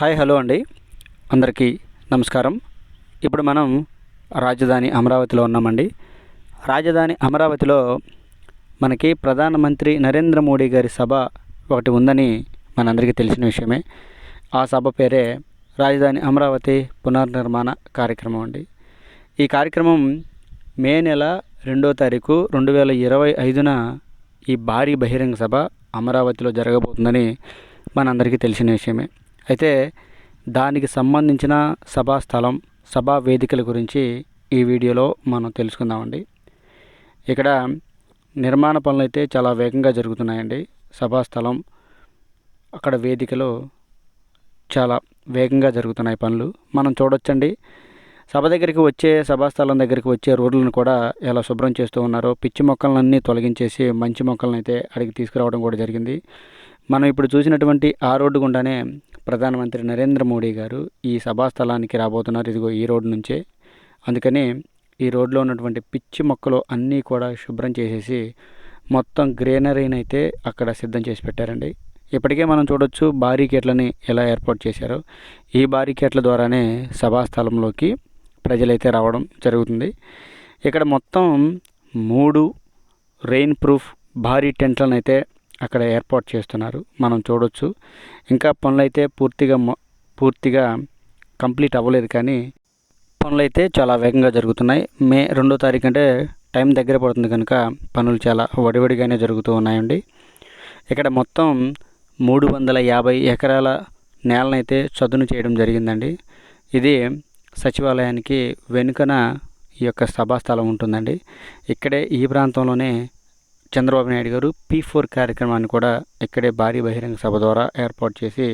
Hi hello అండి. అందరికీ నమస్కారం. ఇప్పుడు మనం రాజధాని అమరావతిలో ఉన్నామండి. రాజధాని అమరావతిలో మనకి ప్రధానమంత్రి నరేంద్ర మోడీ గారి సభ ఒకటి ఉందని మనందరికీ తెలిసిన విషయమే. ఆ సభ పేరే రాజధాని అమరావతి పునర్నిర్మాణ కార్యక్రమం అండి. ఈ కార్యక్రమం మే నెల రెండో తారీఖు రెండు వేల ఇరవై ఐదున ఈ భారీ బహిరంగ సభ అమరావతిలో జరగబోతుందని మనందరికీ తెలిసిన విషయమే. అయితే దానికి సంబంధించిన సభా స్థలం సభా వేదికల గురించి ఈ వీడియోలో మనం తెలుసుకుందామండి. ఇక్కడ నిర్మాణ పనులు అయితే చాలా వేగంగా జరుగుతున్నాయండి. సభా స్థలం అక్కడ వేదికలో చాలా వేగంగా జరుగుతున్నాయి పనులు. మనం చూడొచ్చండి. సభ దగ్గరికి వచ్చే సభాస్థలం దగ్గరికి వచ్చే రోడ్లను కూడా ఎలా శుభ్రం చేస్తూ ఉన్నారో పిచ్చి మొక్కలన్నీ తొలగించేసి మంచి మొక్కలను అయితే అడిగి తీసుకురావడం కూడా జరిగింది. మనం ఇప్పుడు చూసినటువంటి ఆ రోడ్డు గుండానే ప్రధానమంత్రి నరేంద్ర మోడీ గారు ఈ సభాస్థలానికి రాబోతున్నారు. ఇదిగో ఈ రోడ్డు నుంచే. అందుకని ఈ రోడ్లో ఉన్నటువంటి పిచ్చి మొక్కలు అన్నీ కూడా శుభ్రం చేసేసి మొత్తం గ్రీనరీని అయితే అక్కడ సిద్ధం చేసి పెట్టారండి. ఇప్పటికే మనం చూడొచ్చు బారికేట్లని ఎలా ఏర్పాటు చేశారో. ఈ బారికేట్ల ద్వారానే సభాస్థలంలోకి ప్రజలైతే రావడం జరుగుతుంది. ఇక్కడ మొత్తం మూడు రెయిన్ ప్రూఫ్ భారీ టెంట్లను అయితే అక్కడ ఏర్పాటు చేస్తున్నారు. మనం చూడొచ్చు. ఇంకా పనులైతే పూర్తిగా పూర్తిగా కంప్లీట్ అవ్వలేదు కానీ పనులైతే చాలా వేగంగా జరుగుతున్నాయి. మే రెండో తారీఖు అంటే టైం దగ్గర పడుతుంది కనుక పనులు చాలా వడివడిగానే జరుగుతూ ఉన్నాయండి. ఇక్కడ మొత్తం మూడు వందల యాభై ఎకరాల నేలనైతే చదును చేయడం జరిగిందండి. ఇది సచివాలయానికి వెనుకన ఈ యొక్క సభాస్థలం ఉంటుందండి. ఇక్కడే ఈ ప్రాంతంలోనే చంద్రబాబు నాయుడు గారు పీ ఫోర్ కార్యక్రమాన్ని కూడా ఇక్కడే భారీ బహిరంగ సభ ద్వారా ఏర్పాటు చేసి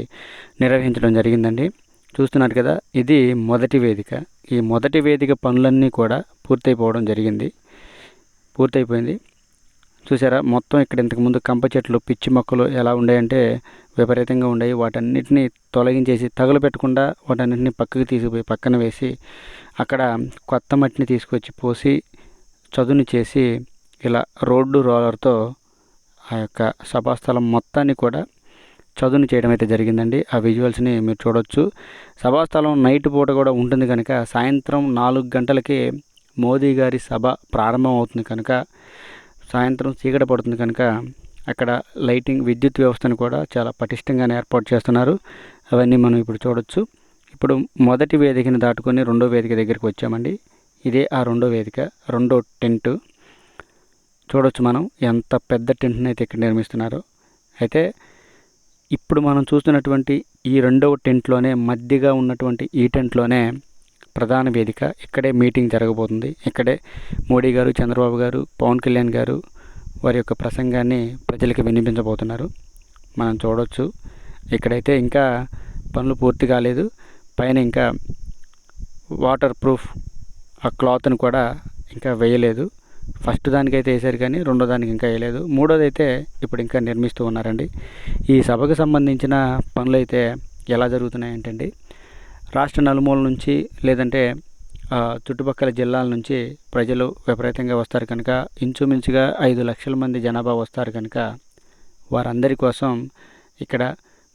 నిర్వహించడం జరిగిందండి. చూస్తున్నారు కదా ఇది మొదటి వేదిక. ఈ మొదటి వేదిక పనులన్నీ కూడా పూర్తయిపోవడం జరిగింది. పూర్తయిపోయింది. చూసారా మొత్తం ఇక్కడ ఇంతకుముందు కంప చెట్లు పిచ్చి మొక్కలు ఎలా ఉండాయంటే విపరీతంగా ఉండేవి వాటన్నిటిని తొలగించేసి తగలపెట్టకుండా వాటన్నిటిని పక్కకి తీసుకుపోయి పక్కన వేసి అక్కడ కొత్త మట్టిని తీసుకొచ్చి పోసి చదును చేసి ఇలా రోడ్డు రోలర్తో ఆ యొక్క సభాస్థలం మొత్తాన్ని కూడా చదును చేయడం అయితే జరిగిందండి. ఆ విజువల్స్ని మీరు చూడొచ్చు. సభాస్థలం నైట్ పూట కూడా ఉంటుంది కనుక సాయంత్రం నాలుగు గంటలకి మోదీ గారి సభ ప్రారంభం అవుతుంది కనుక సాయంత్రం చీకట పడుతుంది కనుక అక్కడ లైటింగ్ విద్యుత్ వ్యవస్థను కూడా చాలా పటిష్టంగానే ఏర్పాటు చేస్తున్నారు. అవన్నీ మనం ఇప్పుడు చూడొచ్చు. ఇప్పుడు మొదటి వేదికని దాటుకొని రెండో వేదిక దగ్గరికి వచ్చామండి. ఇదే ఆ రెండో వేదిక రెండో టెంటు. చూడవచ్చు మనం ఎంత పెద్ద టెంట్ని అయితే ఇక్కడ నిర్మిస్తున్నారో. అయితే ఇప్పుడు మనం చూస్తున్నటువంటి ఈ రెండవ టెంట్లోనే మధ్యగా ఉన్నటువంటి ఈ టెంట్లోనే ప్రధాన వేదిక ఇక్కడే మీటింగ్ జరగబోతుంది. ఇక్కడే మోడీ గారు చంద్రబాబు గారు పవన్ కళ్యాణ్ గారు వారి యొక్క ప్రసంగాన్ని ప్రజలకు వినిపించబోతున్నారు. మనం చూడవచ్చు ఇక్కడైతే ఇంకా పనులు పూర్తి కాలేదు. పైన ఇంకా వాటర్ ప్రూఫ్ ఆ క్లాత్ను కూడా ఇంకా వేయలేదు. ఫస్ట్ దానికైతే వేసారు కానీ రెండో దానికి ఇంకా వేయలేదు. మూడోది అయితే ఇప్పుడు ఇంకా నిర్మిస్తూ ఉన్నారండి. ఈ సభకు సంబంధించిన పనులు అయితే ఎలా జరుగుతున్నాయంటండి. రాష్ట్ర నలుమూల నుంచి లేదంటే చుట్టుపక్కల జిల్లాల నుంచి ప్రజలు విపరీతంగా వస్తారు కనుక ఇంచుమించుగా ఐదు లక్షల మంది జనాభా వస్తారు కనుక వారందరి కోసం ఇక్కడ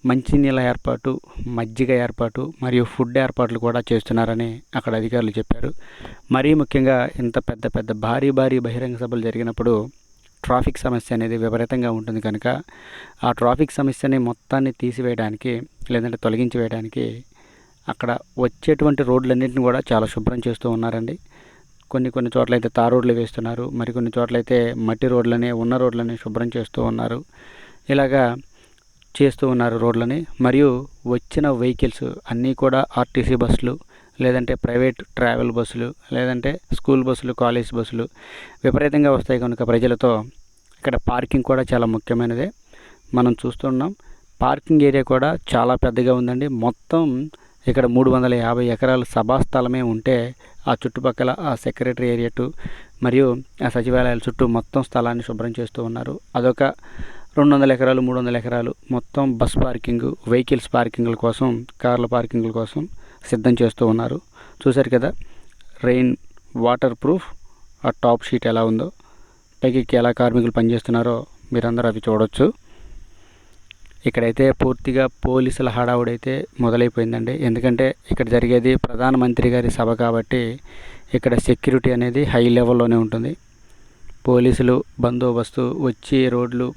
మంచినీళ్ళ ఏర్పాటు మజ్జిగ ఏర్పాటు మరియు ఫుడ్ ఏర్పాట్లు కూడా చేస్తున్నారని అక్కడ అధికారులు చెప్పారు. మరీ ముఖ్యంగా ఇంత పెద్ద పెద్ద భారీ భారీ బహిరంగ సభలు జరిగినప్పుడు ట్రాఫిక్ సమస్య అనేది విపరీతంగా ఉంటుంది కనుక ఆ ట్రాఫిక్ సమస్యని మొత్తాన్ని తీసివేయడానికి లేదంటే తొలగించి వేయడానికి అక్కడ వచ్చేటువంటి రోడ్లన్నింటిని కూడా చాలా శుభ్రం చేస్తూ ఉన్నారండి. కొన్ని కొన్ని చోట్ల అయితే తార్ రోడ్లు వేస్తున్నారు మరికొన్ని చోట్ల అయితే మట్టి రోడ్లనే ఉన్న రోడ్లని శుభ్రం చేస్తూ ఉన్నారు. ఇలాగా చేస్తూ ఉన్నారు రోడ్లని. మరియు వచ్చిన వెహికల్స్ అన్నీ కూడా ఆర్టీసీ బస్సులు లేదంటే ప్రైవేట్ ట్రావెల్ బస్సులు లేదంటే స్కూల్ బస్సులు కాలేజ్ బస్సులు విపరీతంగా వస్తాయి కనుక ప్రజలతో. ఇక్కడ పార్కింగ్ కూడా చాలా ముఖ్యమైనదే. మనం చూస్తున్నాం పార్కింగ్ ఏరియా కూడా చాలా పెద్దగా ఉందండి. మొత్తం ఇక్కడ మూడు వందల యాభై ఎకరాల సభాస్థలమే ఉంటే ఆ చుట్టుపక్కల ఆ సెక్రటరీ ఏరియా టు మరియు ఆ సచివాలయాల చుట్టూ మొత్తం స్థలాన్ని శుభ్రం చేస్తూ ఉన్నారు. అదొక రెండు వందల ఎకరాలు మూడు వందల ఎకరాలు మొత్తం బస్ పార్కింగ్ వెహికల్స్ పార్కింగ్ల కోసం కార్ల పార్కింగ్ల కోసం సిద్ధం చేస్తూ ఉన్నారు. చూశారు కదా రెయిన్ వాటర్ ప్రూఫ్ ఆ టాప్ షీట్ ఎలా ఉందో పైకి ఎలా కార్మికులు పనిచేస్తున్నారో మీరందరూ అవి చూడొచ్చు. ఇక్కడైతే పూర్తిగా పోలీసుల హడావుడైతే మొదలైపోయిందండి. ఎందుకంటే ఇక్కడ జరిగేది ప్రధానమంత్రి గారి సభ కాబట్టి ఇక్కడ సెక్యూరిటీ అనేది హై లెవెల్లోనే ఉంటుంది. పోలీసులు బందోబస్తు వచ్చి రోడ్లు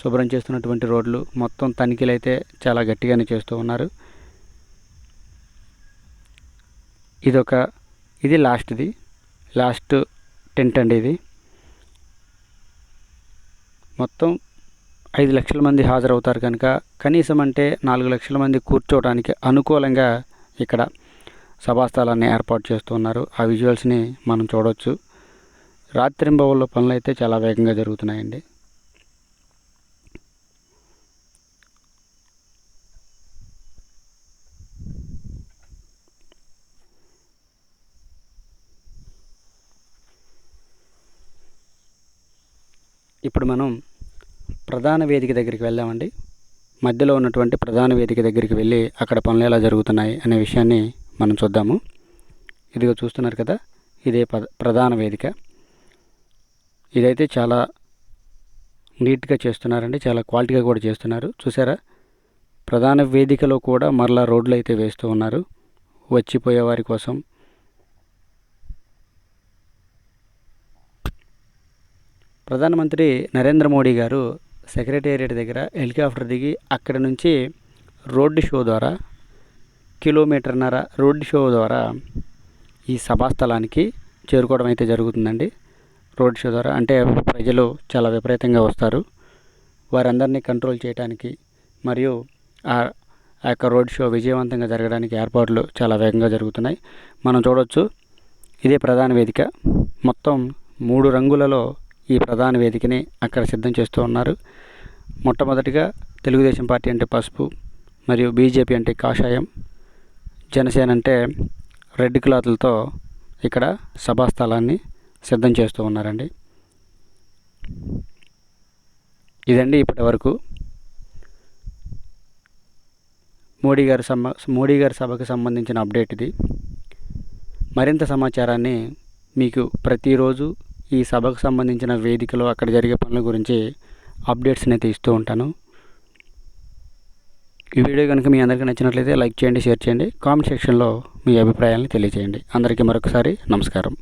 శుభ్రం చేస్తున్నటువంటి రోడ్లు మొత్తం తనిఖీలు అయితే చాలా గట్టిగానే చేస్తూ ఉన్నారు. ఇదొక ఇది లాస్ట్ది. లాస్ట్ టెంట్ అండి ఇది. మొత్తం ఐదు లక్షల మంది హాజరవుతారు కనుక కనీసం అంటే నాలుగు లక్షల మంది కూర్చోవడానికి అనుకూలంగా ఇక్కడ సభాస్థలాన్ని ఏర్పాటు చేస్తున్నారు ఆ విజువల్స్ని మనం చూడవచ్చు రాత్రింబవుల్లో పనులు అయితే చాలా వేగంగా జరుగుతున్నాయండి. ఇప్పుడు మనం ప్రధాన వేదిక దగ్గరికి వెళ్దామండి. మధ్యలో ఉన్నటువంటి ప్రధాన వేదిక దగ్గరికి వెళ్ళి అక్కడ పనులు ఎలా జరుగుతున్నాయి అనే విషయాన్ని మనం చూద్దాము. ఇదిగో చూస్తున్నారు కదా ఇదే ప్రధాన వేదిక. ఇదైతే చాలా నీట్గా చేస్తున్నారండి చాలా క్వాలిటీగా కూడా చేస్తున్నారు. చూసారా? ప్రధాన వేదికలో కూడా మరలా రోడ్లు అయితే వేస్తూ ఉన్నారు. వచ్చిపోయే వారి కోసం ప్రధానమంత్రి నరేంద్ర మోడీ గారు సెక్రటేరియట్ దగ్గర హెలికాప్టర్ దిగి అక్కడి నుంచి రోడ్డు షో ద్వారా కిలోమీటర్న్నర రోడ్డు షో ద్వారా ఈ సభాస్థలానికి చేరుకోవడం అయితే జరుగుతుందండి. రోడ్ షో ద్వారా అంటే ప్రజలు చాలా విపరీతంగా వస్తారు. వారందరినీ కంట్రోల్ చేయడానికి మరియు ఆ యొక్క రోడ్ షో విజయవంతంగా జరగడానికి ఏర్పాట్లు చాలా వేగంగా జరుగుతున్నాయి. మనం చూడవచ్చు ఇదే ప్రధాన వేదిక. మొత్తం మూడు రంగులలో ఈ ప్రధాన వేదికని అక్కడ సిద్ధం చేస్తూ ఉన్నారు. మొట్టమొదటిగా తెలుగుదేశం పార్టీ అంటే పసుపు మరియు బీజేపీ అంటే కాషాయం. జనసేన అంటే రెడ్ క్లాత్లతో ఇక్కడ సభాస్థలాన్ని సిద్ధం చేస్తూ ఉన్నారండి. ఇదండి ఇప్పటి వరకు మోడీ గారి సమ మోడీ గారి సభకు సంబంధించిన అప్డేట్ ఇది. మరింత సమాచారాన్ని మీకు ప్రతిరోజు ఈ సభకు సంబంధించిన వేదికలో అక్కడ జరిగే పనుల గురించి అప్డేట్స్ని అయితే ఇస్తూ ఉంటాను. ఈ వీడియో కనుక మీ అందరికీ నచ్చినట్లయితే లైక్ చేయండి షేర్ చేయండి. కామెంట్ సెక్షన్లో మీ అభిప్రాయాలను తెలియజేయండి అందరికీ మరొకసారి నమస్కారం.